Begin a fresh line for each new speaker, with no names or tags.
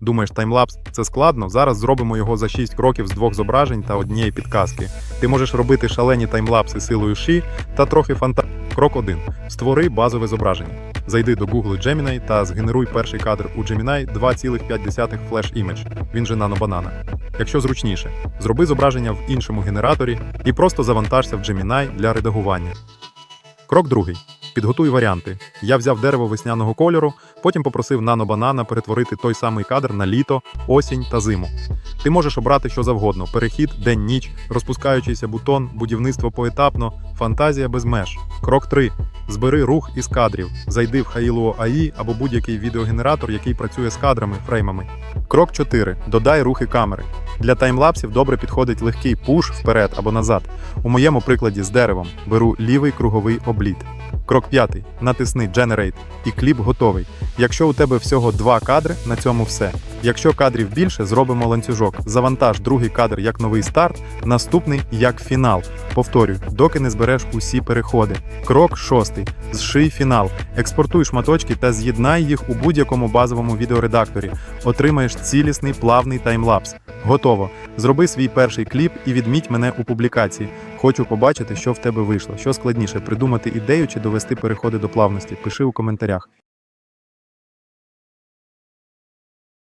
Думаєш, таймлапс це складно? Зараз зробимо його за 6 кроків з двох зображень та однієї підказки. Ти можеш робити шалені таймлапси силою ші та трохи фанта. Крок 1. Створи базове зображення. Зайди до Google Gemini та згенеруй перший кадр у Gemini 2,5 Flash Image. Він же нано-банана. Якщо зручніше, зроби зображення в іншому генераторі і просто завантажся в Gemini для редагування. Крок другий. Підготуй варіанти. Я взяв дерево весняного кольору, потім попросив нано-банана перетворити той самий кадр на літо, осінь та зиму. Ти можеш обрати що завгодно: перехід, день-ніч, розпускаючийся бутон, будівництво поетапно, фантазія без меж. Крок 3. Збери рух із кадрів. Зайди в Hailuo AI або будь-який відеогенератор, який працює з кадрами, фреймами. Крок 4. Додай рухи камери. Для таймлапсів добре підходить легкий пуш вперед або назад. У моєму прикладі з деревом беру лівий круговий обліт. Крок 5. Натисни Generate і кліп готовий. Якщо у тебе всього два кадри, на цьому все. Якщо кадрів більше, зробимо ланцюжок. Завантаж другий кадр як новий старт, наступний як фінал. Повторюю, доки не збереш усі переходи. Крок 6. Зший фінал. Експортуй шматочки та з'єднай їх у будь-якому базовому відеоредакторі. Отримаєш цілісний плавний таймлапс. Готово. Зроби свій перший кліп і відміть мене у публікації. Хочу побачити, що в тебе вийшло. Що складніше придумати ідею чи довести переходи до плавності. Пиши у коментарях.